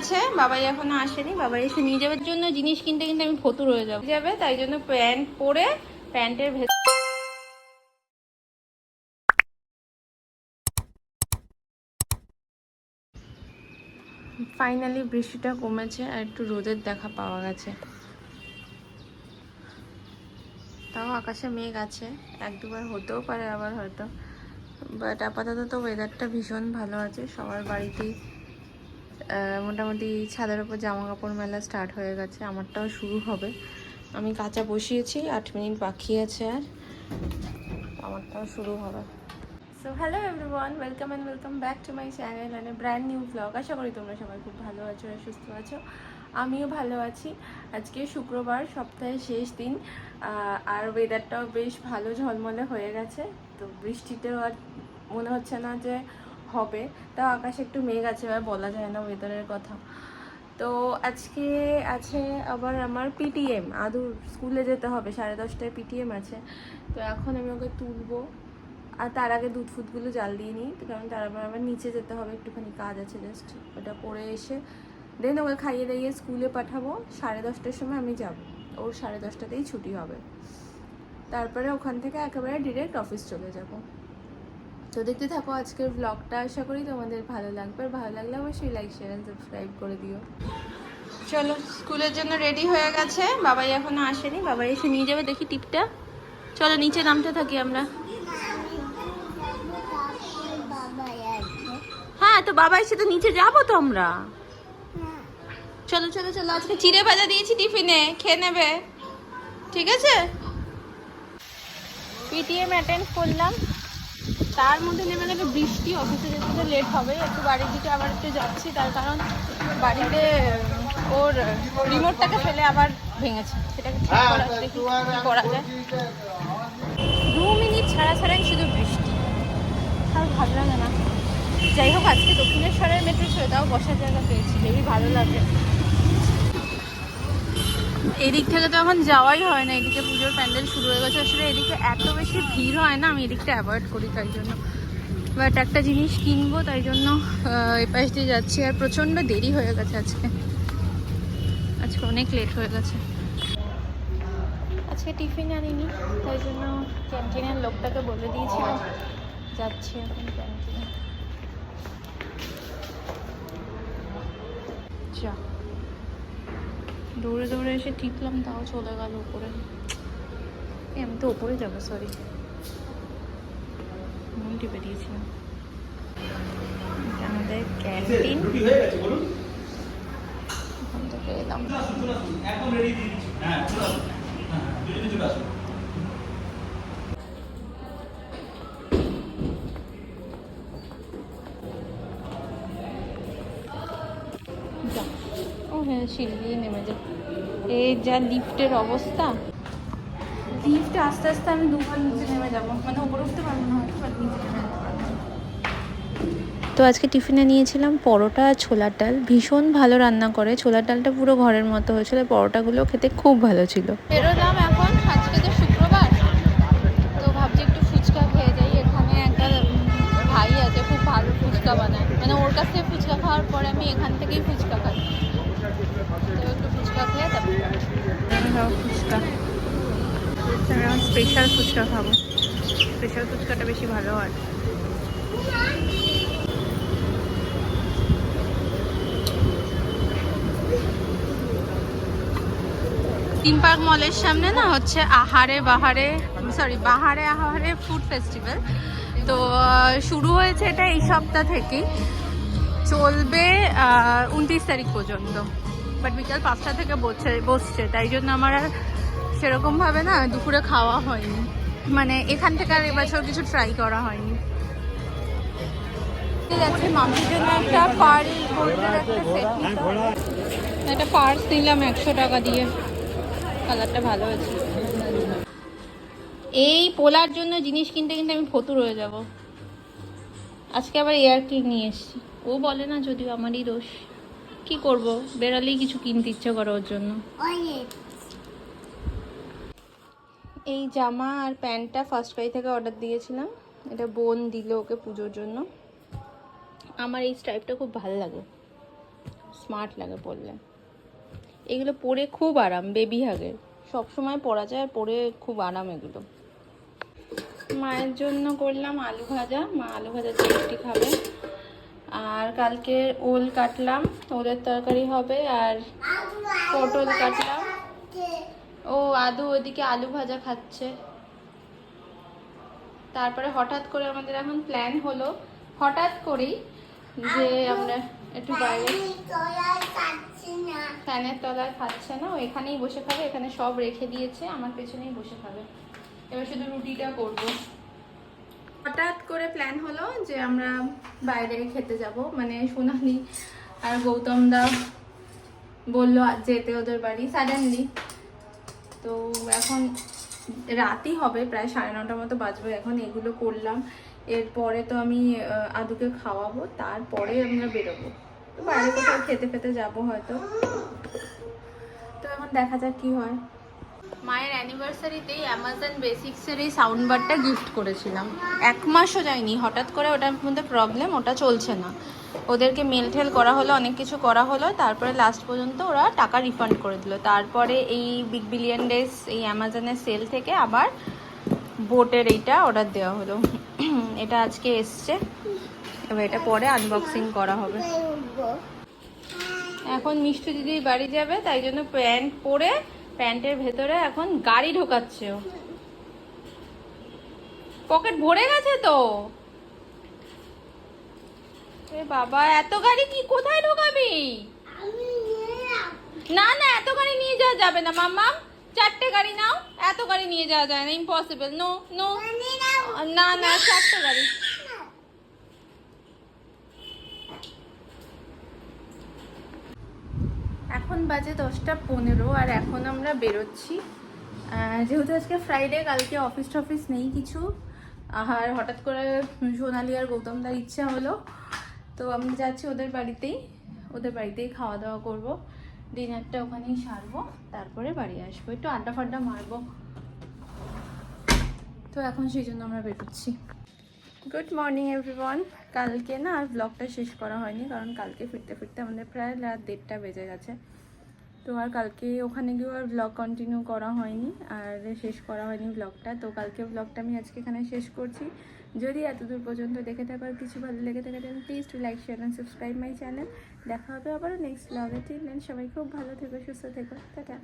গেছে বাবাই এখনও আসেনি, বাবাই এসে নিয়ে যাবার জন্য জিনিস কিনতে কিনতে আমি ফতুর হয়ে যাব। যাবে, তাই জন্য প্যান্ট পরে প্যান্টের ভেতর ফাইনালি বৃষ্টিটা কমেছে আর একটু রোদের দেখা পাওয়া গেছে। তাও আকাশে মেঘ আছে, এক দুবার হতেও পারে আবার হয়তো। বাট আপাতত তো ওয়েদারটা ভীষণ ভালো আছে, সবার বাড়িতেই মোটামুটি ছাদের ওপর জামা কাপড় মেলা স্টার্ট হয়ে গেছে, আমারটাও শুরু হবে। আমি কাঁচা বসিয়েছি, আট মিনিট বাকি আছে আর আমারটাও শুরু হবে। So hello everyone welcome and welcome back to my channel and brand new vlog আশা করি তোমরা সবাই খুব ভালো আছো আর সুস্থ আছো। আমিও ভালো আছি। আজকে শুক্রবার, সপ্তাহের শেষ দিন। আর ওয়েদারটাও বেশ ভালো ঝলমলে হয়ে গেছে। তো বৃষ্টিতেও আর মনে হচ্ছে না যে হবে। তাও আকাশে একটু মেঘ আছে আর বলা যায় না ওয়েদারের কথা। তো আজকে আছে আবার আমার পিটিএম আদুর স্কুলে যেতে হবে, সাড়ে দশটায় পিটিএম আছে। তো এখন আমি ওকে তুলবো। আর তার আগে দুধ ফুটগুলো জাল দিয়ে নিই, তো কারণ তার আবার আমার নিচে যেতে হবে, একটুখানি কাজ আছে জাস্ট ওটা করে এসে দেন ওকে খাইয়ে দাইয়ে স্কুলে পাঠাবো। সাড়ে দশটার সময় আমি যাব। ওর সাড়ে দশটাতেই ছুটি হবে। তারপরে ওখান থেকে একেবারে ডিরেক্ট অফিস চলে যাব। তো দেখতে থাকো আজকের ব্লগটা আশা করি তোমাদের ভালো লাগবে। আর ভালো লাগলে অবশ্যই লাইক শেয়ার অ্যান্ড সাবস্ক্রাইব করে দিও। চলো, স্কুলের জন্য রেডি হয়ে গেছে। বাবাই এখনও আসেনি। বাবাই এসে নিয়ে যাবে। দেখি টিপটা। চলো, নিচে নামতে থাকি আমরা। হ্যাঁ তো বাবা এসে তো নিচে যাব তো আমরা। চলো চলো চলো। আজকে চিড়ে ভাজা দিয়েছি টিফিনে। খেয়ে নেবে। ঠিক আছে? পিটিএম অ্যাটেন্ড করলাম। তার মধ্যে নেমে গেলে বৃষ্টি অফিসে যেতে তো লেট হবে। একটু বাড়ির দিকে আবার একটু যাচ্ছি তার কারণ বাড়িতে ওর রিমোটটাকে ফেলে আবার ভেঙেছে। সেটাকে ঠিক দেখি কি করা যায়। দু মিনিট ছাড়া ছাড়াই শুধু বৃষ্টি। আর ভালো লাগে না। যাই হোক আজকে দক্ষিণেশ্বরের মেট্রো ছিল তাও বসার জায়গা পেয়েছি হেবি ভালো লাগে এদিক থেকে তো এখন যাওয়াই হয় না, এদিকে পুজোর প্যান্ডেল শুরু হয়ে গেছে। আসলে এদিকে এত বেশি ভিড় হয় না, আমি এদিকটা অ্যাভয়েড করি তাই জন্য। বাট একটা জিনিস কিনবো তাই জন্য এই পাশ দিয়ে যাচ্ছি আর প্রচণ্ড দেরি হয়ে গেছে আজকে। আজকে অনেক লেট হয়ে গেছে। আজকে টিফিন আনিনি, তাই জন্য ক্যান্টিনের লোকটাকে বলে দিয়েছিলাম, যাচ্ছি এখন ক্যান্টিনে। যা। দৌড়ে দৌড়ে এসে টিপলাম তাও চলে গেল উপরে। আমি তো উপরে যাব সরি মন টিপে দিয়েছিলাম। আমাদের ক্যান্টিন। ওখান থেকে এলাম হ্যাঁ সিঁড়ি দিয়ে নেমে যাও এই যা লিফটের অবস্থা। লিফটে আস্তে আস্তে আমি দুবার নিচে নেমে যাব। মানে উপরে উঠতে পারব না হয়তো বাট নিচে নেমে তো আজকে টিফিনে নিয়েছিলাম পরোটা আর ছোলার ডাল। ভীষণ ভালো রান্না করে। ছোলার ডালটা পুরো ঘরের মতো হয়েছিল। পরোটাগুলো খেতে খুব ভালো ছিল। বেরোলাম এখন। আজকে তো শুক্রবার। তো ভাবছি একটু ফুচকা খেয়ে যাই। এখানে একটা ভাই আছে খুব ভালো ফুচকা বানায়। মানে ওর কাছ থেকে ফুচকা খাওয়ার পরে আমি এখান থেকেই ফুচকা খাই তো একটু ফুচকা খেয়ে তারপর আমি স্পেশাল ফুচকা। খাব। স্পেশাল ফুচকাটা বেশি ভালো হয়। থিম পার্ক মলের সামনে না হচ্ছে আহারে বাহারে সরি বাহারে আহারে ফুড ফেস্টিভ্যাল তো শুরু হয়েছে এটা এই সপ্তাহ থেকেই। চলবে উনত্রিশ তারিখ পর্যন্ত। বাট বিকাল পাঁচটা থেকে বসছে বসছে, তাই জন্য আমার আর সেরকমভাবে না দুপুরে খাওয়া হয়নি। মানে এখান থেকে আর এবছর কিছু ট্রাই করা হয়নি। যাচ্ছে মামির জন্য একটা পার্ল একটা পার্স নিলাম, একশো টাকা দিয়ে। কালারটা ভালো হয়েছে। এই পোলার জন্য জিনিস কিনতে কিনতে আমি ফতুর হয়ে যাব। আজকে আবার এয়ার ক্লিন নিয়ে এসছি। ও বলে না যদিও আমারই দোষ। কি করব? বেরালেই কিছু কিনতে ইচ্ছে করে ওর জন্য। এই জামা আর প্যান্টটা ফার্স্ট ক্রাই থেকে অর্ডার দিয়েছিলাম। এটা বোন দিল ওকে পুজোর জন্য। আমার এই স্টাইপটা খুব ভালো লাগে। স্মার্ট লাগে পরলে। এগুলো পরে খুব আরাম বেবি হাগের সব সময় পরা যায় আর পরে খুব আরাম এগুলো। মায়ের জন্য করলাম আলু ভাজা। মা আলু ভাজা দিয়ে খাবে। আর কালকে ওল কাটলাম, ওলের তরকারি হবে আর পটল কাটলাম। ও আদু ওদিকে আলু ভাজা খাচ্ছে। তারপরে হঠাৎ করে আমাদের এখন প্ল্যান হলো, হঠাৎ করেই যে আমরা একটু বাইরে ফ্যানের তলায় খাচ্ছে না এখানেই বসে খাবে, এখানে সব রেখে দিয়েছে, আমার পেছনেই বসে খাবে। এবার শুধু রুটিটা করব। হঠাৎ করে প্ল্যান হলো যে আমরা বাইরে খেতে যাব। মানে সোনালি আর গৌতম দা বলল যেতে ওদের বাড়ি সাডেনলি তো এখন রাতই হবে, প্রায় সাড়ে নটার মতো বাজবে। এখন এগুলো করলাম। এরপরে তো আমি আদুকে খাওয়াবো। তারপরে আমরা বেরোবো। তো বাইরে কোথাও খেতে খেতে যাব হয়তো। তো এখন দেখা যাক কি হয়। মায়ের অ্যানিভার্সারিতেই অ্যামাজন বেসিক্সের এই সাউন্ড বারটা গিফট করেছিলাম। এক মাসও যায়নি, হঠাৎ করে ওটার মধ্যে প্রবলেম ওটা চলছে না। ওদেরকে মেল ঠেল করা হলো, অনেক কিছু করা হলো, তারপরে লাস্ট পর্যন্ত ওরা টাকা রিফান্ড করে দিল। তারপরে এই বিগ বিলিয়ন ডেজ এই অ্যামাজনের সেল থেকে আবার বোটের এইটা অর্ডার দেওয়া হলো। এটা আজকে এসছে। এবার এটা পরে আনবক্সিং করা হবে। এখন মিষ্টি দিদির বাড়ি যাবে, তাই জন্য প্যান্ট পরে প্যান্টের ভেতরে এখন গাড়ি ঢোকাচ্ছে পকেট ভরে গেছে তো। এ বাবা, এত গাড়ি কি কোথায় ঢোকাবি? না না, এত গাড়ি নিয়ে যাওয়া যাবে না মাম্মা চারটে গাড়ি নাও, এত গাড়ি নিয়ে যাওয়া যায় না ইম্পসিবল নো নো না না, চারটে গাড়ি। এখন বাজে দশটা পনেরো আর এখন আমরা বেরোচ্ছি। যেহেতু আজকে ফ্রাইডে কালকে অফিস টফিস নেই কিছু, আর হঠাৎ করে সোনালি আর গৌতমদার ইচ্ছা হলো, তো আমি যাচ্ছি ওদের বাড়িতেই ওদের বাড়িতেই খাওয়া দাওয়া করব। ডিনারটা ওখানেই সারবো, তারপরে বাড়ি আসব। একটু আড্ডা ফাড্ডা মারবো। তো এখন সেই জন্য আমরা বেরোচ্ছি। গুড মর্নিং এভরিওয়ান কালকে না আর ব্লগটা শেষ করা হয়নি, কারণ কালকে ফিরতে ফিরতে আমাদের প্রায় রাত দেড়টা বেজে গেছে। তো আর কালকে ওখানে গিয়েও আর ব্লগ কন্টিনিউ করা হয়নি, আর শেষ করা হয়নি ব্লগটা তো কালকে ব্লগটা আমি আজকে এখানে শেষ করছি। যদি এতদূর পর্যন্ত দেখে থাকার কিছু ভালো লেগে থাকে তাহলে please to like share and subscribe my channel দেখা হবে আবারও নেক্সট ব্লগে ঠিক সবাই খুব ভালো থেকো, সুস্থ থেকো। টাটা।